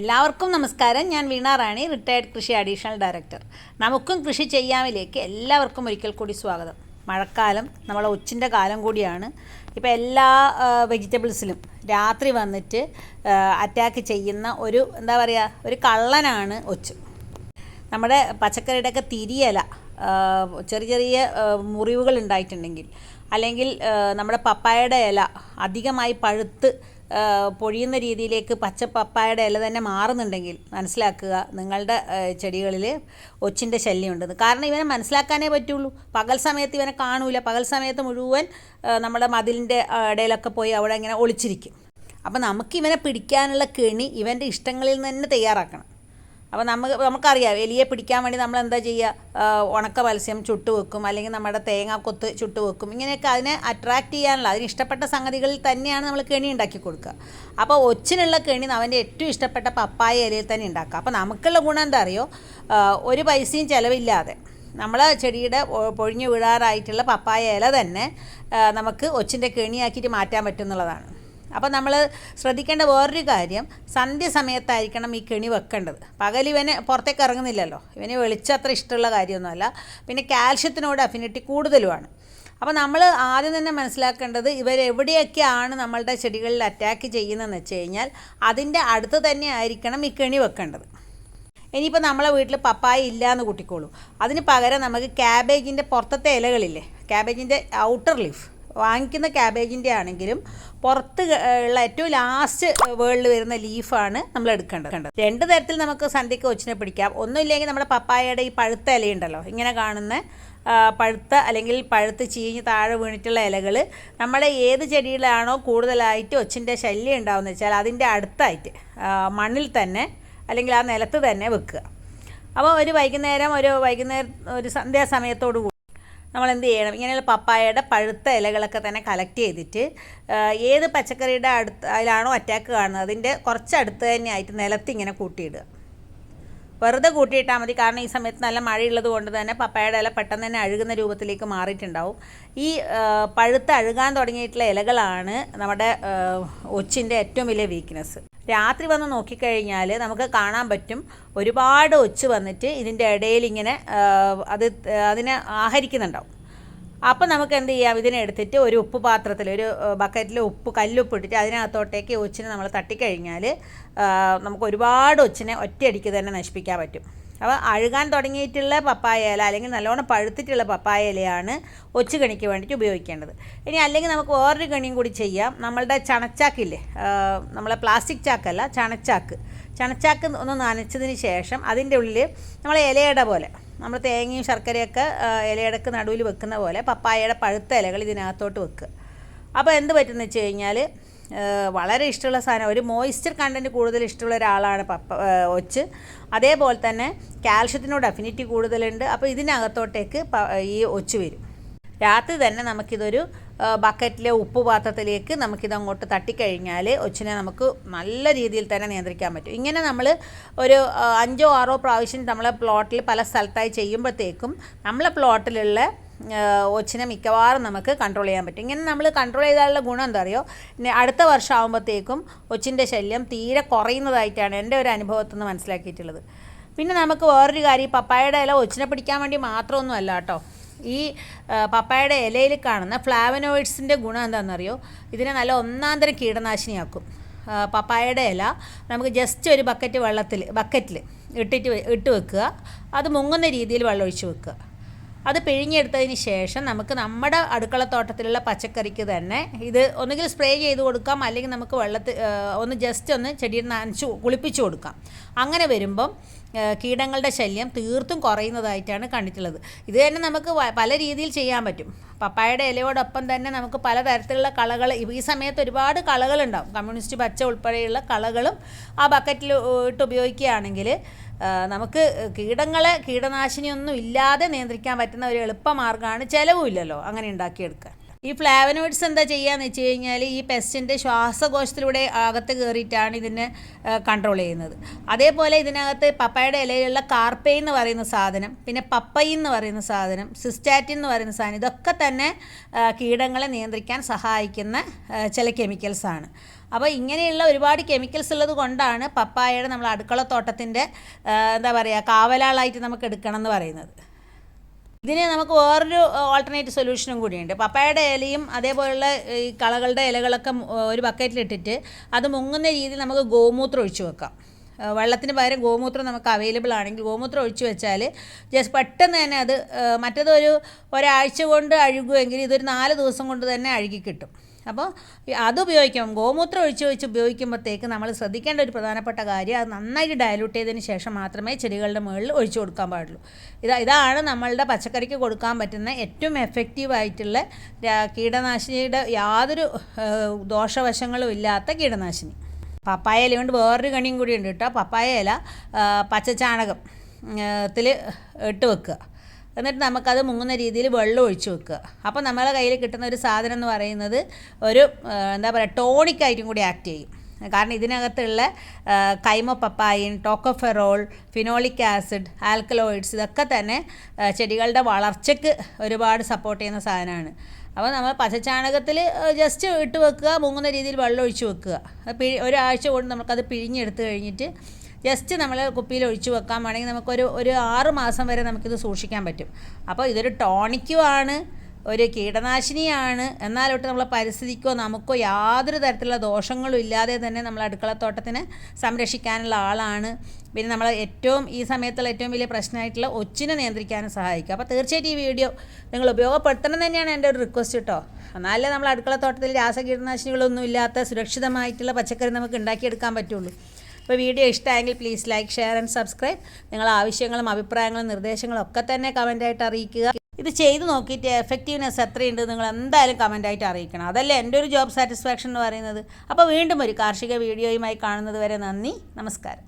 എല്ലാവർക്കും നമസ്കാരം. ഞാൻ വീണ റാണി റിട്ടയർഡ് കൃഷി അഡീഷണൽ ഡയറക്ടർ നമുക്കും കൃഷി ചെയ്യാമിലേക്ക് എല്ലാവർക്കും ഒരിക്കൽ കൂടി സ്വാഗതം. മഴക്കാലം നമ്മളെ ഒച്ചിന്റെ കാലം കൂടിയാണ്. ഇപ്പോൾ എല്ലാ വെജിറ്റബിൾസിലും രാത്രി വന്നിട്ട് അറ്റാക്ക് ചെയ്യുന്ന ഒരു എന്താ പറയുക ഒരു കള്ളനാണ് ഒച്ച്. നമ്മുടെ പച്ചക്കറിയുടെയൊക്കെ തിരിയല ചെറിയ ചെറിയ മുറിവുകൾ ഉണ്ടായിട്ടുണ്ടെങ്കിൽ അല്ലെങ്കിൽ നമ്മുടെ പപ്പായയുടെ ഇല അധികമായി പഴുത്ത് പൊഴിയുന്ന രീതിയിലേക്ക് പച്ച പപ്പായയുടെ ഇല തന്നെ മാറുന്നുണ്ടെങ്കിൽ മനസ്സിലാക്കുക നിങ്ങളുടെ ചെടികളിൽ ഒച്ചിന്റെ ശല്യമുണ്ടെന്ന്. കാരണം ഇവനെ മനസ്സിലാക്കാനേ പറ്റുള്ളൂ. പകൽ സമയത്ത് ഇവനെ കാണൂല. പകൽ സമയത്ത് മുഴുവൻ നമ്മുടെ മതിലിന്റെ ഇടയിലൊക്കെ പോയി അവിടെ ഇങ്ങനെ ഒളിച്ചിരിക്കും. അപ്പോൾ നമുക്ക് ഇവനെ പിടിക്കാനുള്ള കെണി ഇവന്റെ ഇഷ്ടങ്ങളിൽ നിന്ന് തന്നെ തയ്യാറാക്കണം. അപ്പോൾ നമുക്ക് നമുക്കറിയാം എലിയെ പിടിക്കാൻ വേണ്ടി നമ്മൾ എന്താ ചെയ്യുക ഉണക്ക മത്സ്യം ചുട്ട് വെക്കും അല്ലെങ്കിൽ നമ്മുടെ തേങ്ങ കൊത്ത് ചുട്ട് വെക്കും. ഇങ്ങനെയൊക്കെ അതിനെ അട്രാക്റ്റ് ചെയ്യാനുള്ള അതിന് ഇഷ്ടപ്പെട്ട സംഗതികളിൽ തന്നെയാണ് നമ്മൾ കെണി ഉണ്ടാക്കി കൊടുക്കുക. അപ്പോൾ ഒച്ചിനുള്ള കെണി അവന്റെ ഏറ്റവും ഇഷ്ടപ്പെട്ട പപ്പായ ഇലയിൽ തന്നെ ഉണ്ടാക്കുക. അപ്പോൾ നമുക്കുള്ള ഗുണം എന്താ അറിയോ? ഒരു പൈസയും ചിലവില്ലാതെ നമ്മൾ ചെടിയുടെ പൊഴിഞ്ഞു വീഴാറായിട്ടുള്ള പപ്പായ ഇല തന്നെ നമുക്ക് ഒച്ചിന്റെ കെണിയാക്കിയിട്ട് മാറ്റാൻ പറ്റും എന്നുള്ളതാണ്. അപ്പോൾ നമ്മൾ ശ്രദ്ധിക്കേണ്ട വേറൊരു കാര്യം സന്ധ്യ സമയത്തായിരിക്കണം ഈ കെണി വെക്കേണ്ടത്. പകൽ ഇവന് പുറത്തേക്ക് ഇറങ്ങുന്നില്ലല്ലോ. ഇവന് വെളിച്ചം അത്ര ഇഷ്ടമുള്ള കാര്യമൊന്നുമല്ല. പിന്നെ കാൽഷ്യത്തിനോട് അഫിനിറ്റി കൂടുതലുമാണ്. അപ്പോൾ നമ്മൾ ആദ്യം തന്നെ മനസ്സിലാക്കേണ്ടത് ഇവരെവിടെയൊക്കെയാണ് നമ്മളുടെ ചെടികളിൽ അറ്റാക്ക് ചെയ്യുന്നതെന്ന് വെച്ച് കഴിഞ്ഞാൽ അതിന്റെ അടുത്ത് തന്നെ ആയിരിക്കണം ഈ കെണി വെക്കേണ്ടത്. ഇനിയിപ്പോൾ നമ്മളെ വീട്ടിൽ പപ്പായ ഇല്ല എന്ന് കൂട്ടിക്കോളൂ. അതിന് പകരം നമുക്ക് ക്യാബേജിന്റെ പുറത്തത്തെ ഇലകളില്ലേ ക്യാബേജിന്റെ ഔട്ടർ ലീഫ് വാങ്ങിക്കുന്ന ക്യാബേജിന്റെ ആണെങ്കിലും പുറത്ത് ഉള്ള ഏറ്റവും ലാസ്റ്റ് വേൾഡിൽ വരുന്ന ലീഫാണ് നമ്മൾ എടുക്കേണ്ടത്. രണ്ട് തരത്തിൽ നമുക്ക് സന്ധ്യയ്ക്ക് ഒച്ചിനെ പിടിക്കാം. ഒന്നുമില്ലെങ്കിൽ നമ്മുടെ പപ്പായയുടെ ഈ പഴുത്ത ഇലയുണ്ടല്ലോ ഇങ്ങനെ കാണുന്ന പഴുത്ത അല്ലെങ്കിൽ പഴുത്ത് ചീഞ്ഞ് താഴെ വീണിട്ടുള്ള ഇലകൾ നമ്മുടെ ഏത് ചെടിയിലാണോ കൂടുതലായിട്ട് ഒച്ചിന്റെ ശല്യം ഉണ്ടാവുന്നത് വെച്ചാൽ അതിന്റെ അടുത്തായിട്ട് മണ്ണിൽ തന്നെ അല്ലെങ്കിൽ ആ നിലത്ത് തന്നെ വെക്കുക. അപ്പോൾ ഒരു വൈകുന്നേരം ഒരു വൈകുന്നേരം ഒരു സന്ധ്യാസമയത്തോടു നമ്മൾ എന്ത് ചെയ്യണം? ഇങ്ങനെയുള്ള പപ്പായയുടെ പഴുത്ത ഇലകളൊക്കെ തന്നെ കളക്ട് ചെയ്തിട്ട് ഏത് പച്ചക്കറിയുടെ അടുത്ത് അതിലാണോ അറ്റാക്ക് കാണുന്നത് അതിന്റെ കുറച്ചടുത്ത് തന്നെ ആയിട്ട് നിലത്ത് ഇങ്ങനെ കൂട്ടിയിടുക. വെറുതെ കൂട്ടിയിട്ടാൽ മതി. കാരണം ഈ സമയത്ത് നല്ല മഴയുള്ളത് കൊണ്ട് തന്നെ പപ്പായയുടെ ഇല പെട്ടെന്ന് തന്നെ അഴുകുന്ന രൂപത്തിലേക്ക് മാറിയിട്ടുണ്ടാവും. ഈ പഴുത്ത് അഴുകാൻ തുടങ്ങിയിട്ടുള്ള ഇലകളാണ് നമ്മുടെ ഒച്ചിന്റെ ഏറ്റവും വലിയ വീക്ക്നെസ് രാത്രി വന്ന് നോക്കിക്കഴിഞ്ഞാൽ നമുക്ക് കാണാൻ പറ്റും ഒരുപാട് ഒച്ച് വന്നിട്ട് ഇതിന്റെ ഇടയിൽ ഇങ്ങനെ അത് അതിനെ ആഹരിക്കുന്നുണ്ടാവും. അപ്പം നമുക്ക് എന്ത് ചെയ്യാം? ഇതിനെ എടുത്തിട്ട് ഒരു ഉപ്പ് പാത്രത്തിൽ ഒരു ബക്കറ്റിൽ ഉപ്പ് കല്ലുപ്പ് ഇട്ടിട്ട് അതിനകത്തോട്ടേക്ക് ഒച്ചിനെ നമ്മൾ തട്ടിക്കഴിഞ്ഞാൽ നമുക്ക് ഒരുപാട് ഒച്ചിനെ ഒറ്റയടിക്ക് തന്നെ നശിപ്പിക്കാൻ പറ്റും. അപ്പോൾ അഴുകാൻ തുടങ്ങിയിട്ടുള്ള പപ്പായ ഇല അല്ലെങ്കിൽ നല്ലോണം പഴുത്തിട്ടുള്ള പപ്പായ ഇലയാണ് ഒച്ചു കണിക്ക് വേണ്ടിയിട്ട് ഉപയോഗിക്കേണ്ടത്. ഇനി അല്ലെങ്കിൽ നമുക്ക് വേറൊരു കണിയും കൂടി ചെയ്യാം. നമ്മളുടെ ചണച്ചാക്കില്ലേ നമ്മളെ പ്ലാസ്റ്റിക് ചാക്കല്ല ചണച്ചാക്ക്. ചണച്ചാക്ക് ഒന്ന് നനച്ചതിന് ശേഷം അതിന്റെ ഉള്ളിൽ നമ്മൾ ഇലയുടെ പോലെ നമ്മൾ തേങ്ങയും ശർക്കരയൊക്കെ ഇലയടക്ക് നടുവിൽ വെക്കുന്ന പോലെ പപ്പായയുടെ പഴുത്ത ഇലകൾ ഇതിനകത്തോട്ട് വെക്കുക. അപ്പോൾ എന്ത് പറ്റുമെന്ന് വെച്ച് കഴിഞ്ഞാൽ വളരെ ഇഷ്ടമുള്ള സാധനം. ഒരു മോയ്സ്ചർ കണ്ടന്റ് കൂടുതൽ ഇഷ്ടമുള്ള ഒരാളാണ് പപ്പ ഒച്ച്. അതേപോലെ തന്നെ കാൽഷ്യത്തിനോട് അഫിനിറ്റി കൂടുതലുണ്ട്. അപ്പോൾ ഇതിനകത്തോട്ടേക്ക് ഈ ഒച്ച് വരും. രാത്രി തന്നെ നമുക്കിതൊരു ബക്കറ്റിലെ ഉപ്പ് പാത്രത്തിലേക്ക് നമുക്കിത് അങ്ങോട്ട് തട്ടിക്കഴിഞ്ഞാൽ ഒച്ചിനെ നമുക്ക് നല്ല രീതിയിൽ തന്നെ നിയന്ത്രിക്കാൻ പറ്റും. ഇങ്ങനെ നമ്മൾ ഒരു അഞ്ചോ ആറോ പ്രാവശ്യം നമ്മളെ പ്ലോട്ടിൽ പല സ്ഥലത്തായി ചെയ്യുമ്പോഴത്തേക്കും നമ്മളെ പ്ലോട്ടിലുള്ള ഒച്ചിനെ മിക്കവാറും നമുക്ക് കൺട്രോൾ ചെയ്യാൻ പറ്റും. ഇങ്ങനെ നമ്മൾ കൺട്രോൾ ചെയ്താലുള്ള ഗുണം എന്താ അറിയോ? അടുത്ത വർഷം ആകുമ്പോഴത്തേക്കും ഒച്ചിന്റെ ശല്യം തീരെ കുറയുന്നതായിട്ടാണ് എന്റെ ഒരു അനുഭവത്തിൽ നിന്ന് മനസ്സിലാക്കിയിട്ടുള്ളത്. പിന്നെ നമുക്ക് വേറൊരു കാര്യം ഈ പപ്പായയുടെ ഇല ഒച്ചിനെ പിടിക്കാൻ വേണ്ടി മാത്രമൊന്നും അല്ല കേട്ടോ. ഈ പപ്പായയുടെ ഇലയിൽ കാണുന്ന ഫ്ലാവനോയിഡ്സിന്റെ ഗുണം എന്താണെന്നറിയോ ഇതിനെ നല്ല ഒന്നാന്തരം കീടനാശിനിയാക്കും. പപ്പായയുടെ ഇല നമുക്ക് ജസ്റ്റ് ഒരു ബക്കറ്റ് വെള്ളത്തിൽ ബക്കറ്റിൽ ഇട്ടിട്ട് ഇട്ട് വെക്കുക. അത് മുങ്ങുന്ന രീതിയിൽ വെള്ളം ഒഴിച്ച് വെക്കുക. അത് പിഴിഞ്ഞെടുത്തതിന് ശേഷം നമുക്ക് നമ്മുടെ അടുക്കളത്തോട്ടത്തിലുള്ള പച്ചക്കറിക്ക് തന്നെ ഇത് ഒന്നുകിൽ സ്പ്രേ ചെയ്ത് കൊടുക്കാം അല്ലെങ്കിൽ നമുക്ക് വെള്ളത്തിൽ ഒന്ന് ജസ്റ്റ് ഒന്ന് ചെടിയിൽ നനച്ച് കുളിപ്പിച്ച് കൊടുക്കാം. അങ്ങനെ വരുമ്പം കീടങ്ങളുടെ ശല്യം തീർത്തും കുറയുന്നതായിട്ടാണ് കണ്ടിട്ടുള്ളത്. ഇത് തന്നെ നമുക്ക് പല രീതിയിൽ ചെയ്യാൻ പറ്റും. പപ്പായയുടെ ഇലയോടൊപ്പം തന്നെ നമുക്ക് പല തരത്തിലുള്ള കളകൾ ഈ സമയത്ത് ഒരുപാട് കളകളുണ്ടാവും. കമ്മ്യൂണിസ്റ്റ് പച്ച ഉൾപ്പെടെയുള്ള കളകളും ആ ബക്കറ്റിൽ ഇട്ട് ഉപയോഗിക്കുകയാണെങ്കിൽ നമുക്ക് കീടങ്ങളെ കീടനാശിനിയൊന്നും ഇല്ലാതെ നിയന്ത്രിക്കാൻ പറ്റുന്ന ഒരു എളുപ്പമാർഗമാണ് ചിലവുമില്ലല്ലോ അങ്ങനെ ഉണ്ടാക്കിയെടുക്കാൻ. ഈ ഫ്ലാവനോയിഡ്സ് എന്താ ചെയ്യാന്ന് വെച്ച് കഴിഞ്ഞാൽ ഈ പെസ്റ്റിന്റെ ശ്വാസകോശത്തിലൂടെ അകത്ത് കയറിയിട്ടാണ് ഇതിനെ കൺട്രോൾ ചെയ്യുന്നത്. അതേപോലെ ഇതിനകത്ത് പപ്പയുടെ ഇലയിലുള്ള കാർപ്പൈ എന്ന് പറയുന്ന സാധനം പിന്നെ പപ്പൈ എന്ന് പറയുന്ന സാധനം സിസ്റ്റാറ്റിൻ എന്ന് പറയുന്ന സാധനം ഇതൊക്കെ തന്നെ കീടങ്ങളെ നിയന്ത്രിക്കാൻ സഹായിക്കുന്ന ചില കെമിക്കൽസാണ് അപ്പോൾ ഇങ്ങനെയുള്ള ഒരുപാട് കെമിക്കൽസ് ഉള്ളത് കൊണ്ടാണ് പപ്പായയുടെ നമ്മൾ അടുക്കളത്തോട്ടത്തിന്റെ എന്താ പറയുക കാവലാളായിട്ട് നമുക്ക് എടുക്കണം എന്ന് പറയുന്നത്. ഇതിന് നമുക്ക് വേറൊരു ഓൾട്ടർനേറ്റീവ് സൊല്യൂഷനും കൂടിയുണ്ട്. പപ്പായയുടെ ഇലയും അതേപോലുള്ള ഈ കളകളുടെ ഇലകളൊക്കെ ഒരു ബക്കറ്റിലിട്ടിട്ട് അത് മുങ്ങുന്ന രീതിയിൽ നമുക്ക് ഗോമൂത്രം ഒഴിച്ചു വെക്കാം. വെള്ളത്തിന് പകരം ഗോമൂത്രം നമുക്ക് അവൈലബിൾ ആണെങ്കിൽ ഗോമൂത്രം ഒഴിച്ചു വെച്ചാൽ ജസ്റ്റ് പെട്ടെന്ന് തന്നെ അത് മറ്റേതൊരു ഒരാഴ്ച കൊണ്ട് അഴുകുമെങ്കിൽ ഇതൊരു നാല് ദിവസം കൊണ്ട് തന്നെ അഴുകി കിട്ടും. അപ്പോൾ അത് ഉപയോഗിക്കും. ഗോമൂത്രം ഒഴിച്ച് വെച്ച് ഉപയോഗിക്കുമ്പോഴത്തേക്ക് നമ്മൾ ശ്രദ്ധിക്കേണ്ട ഒരു പ്രധാനപ്പെട്ട കാര്യം അത് നന്നായിട്ട് ഡയലൂട്ട് ചെയ്തതിന് ശേഷം മാത്രമേ ചെടികളുടെ മുകളിൽ ഒഴിച്ചു കൊടുക്കാൻ പാടുള്ളൂ. ഇതാ ഇതാണ് നമ്മളുടെ പച്ചക്കറിക്ക് കൊടുക്കാൻ പറ്റുന്ന ഏറ്റവും എഫക്റ്റീവ് ആയിട്ടുള്ള രാ- കീടനാശിനിയുടെ യാതൊരു ദോഷവശങ്ങളും ഇല്ലാത്ത കീടനാശിനി. പപ്പായ ഇല കൊണ്ട് വേറൊരു കണിയും കൂടി ഉണ്ട് കേട്ടോ. പപ്പായ ഇല പച്ചച്ചാണകം ത്തിൽ ഇട്ട് വെക്കുക. എന്നിട്ട് നമുക്കത് മുങ്ങുന്ന രീതിയിൽ വെള്ളം ഒഴിച്ചു വെക്കുക. അപ്പോൾ നമ്മളെ കയ്യിൽ കിട്ടുന്ന ഒരു സാധനം എന്ന് പറയുന്നത് ഒരു എന്താ പറയുക ടോണിക്കായിട്ടും കൂടി ആക്ട് ചെയ്യും. കാരണം ഇതിനകത്തുള്ള chymopapain tocopherol phenolic acid alkaloids ഇതൊക്കെ തന്നെ ചെടികളുടെ വളർച്ചയ്ക്ക് ഒരുപാട് സപ്പോർട്ട് ചെയ്യുന്ന സാധനമാണ്. അപ്പോൾ നമ്മൾ പച്ചച്ചാണകത്തിൽ ജസ്റ്റ് ഇട്ട് വെക്കുക മുങ്ങുന്ന രീതിയിൽ വെള്ളം ഒഴിച്ച് വെക്കുക. പിഴി ഒരാഴ്ച കൊണ്ട് നമുക്കത് പിഴിഞ്ഞെടുത്ത് കഴിഞ്ഞിട്ട് ജസ്റ്റ് നമ്മൾ കുപ്പിയിൽ ഒഴിച്ചു വെക്കാൻ വേണമെങ്കിൽ നമുക്കൊരു ഒരു ആറ് മാസം വരെ നമുക്കിത് സൂക്ഷിക്കാൻ പറ്റും. അപ്പോൾ ഇതൊരു ടോണിക്കുമാണ് ഒരു കീടനാശിനിയാണ്. എന്നാലൊട്ട് നമ്മളെ പരിസ്ഥിതിക്കോ നമുക്കോ യാതൊരു തരത്തിലുള്ള ദോഷങ്ങളും ഇല്ലാതെ തന്നെ നമ്മൾ അടുക്കളത്തോട്ടത്തിന് സംരക്ഷിക്കാനുള്ള ആളാണ്. പിന്നെ നമ്മൾ ഏറ്റവും ഈ സമയത്തുള്ള ഏറ്റവും വലിയ പ്രശ്നമായിട്ടുള്ള ഒച്ചിനെ നിയന്ത്രിക്കാനും സഹായിക്കും. അപ്പോൾ തീർച്ചയായിട്ടും ഈ വീഡിയോ നിങ്ങൾ ഉപയോഗപ്പെടുത്തണം തന്നെയാണ് എന്റെ ഒരു റിക്വസ്റ്റ് കേട്ടോ. എന്നാലേ നമ്മൾ അടുക്കളത്തോട്ടത്തിൽ രാസകീടനാശിനികളൊന്നും ഇല്ലാത്ത സുരക്ഷിതമായിട്ടുള്ള പച്ചക്കറി നമുക്ക് ഉണ്ടാക്കിയെടുക്കാൻ പറ്റുള്ളൂ. അപ്പോൾ വീഡിയോ ഇഷ്ടമായെങ്കിൽ please like share and subscribe നിങ്ങൾ ആവശ്യങ്ങളും അഭിപ്രായങ്ങളും നിർദ്ദേശങ്ങളും ഒക്കെ തന്നെ കമന്റായിട്ട് അറിയിക്കുക. ഇത് ചെയ്ത് നോക്കിയിട്ട് എഫക്റ്റീവ്നെസ് എത്രയുണ്ട് നിങ്ങൾ എന്തായാലും കമന്റായിട്ട് അറിയിക്കണം. അതല്ലേ എന്റെ ഒരു ജോബ് സാറ്റിസ്ഫാക്ഷൻ എന്ന് പറയുന്നത്. അപ്പോൾ വീണ്ടും ഒരു കാർഷിക വീഡിയോയുമായി കാണുന്നത് വരെ നന്ദി. നമസ്കാരം.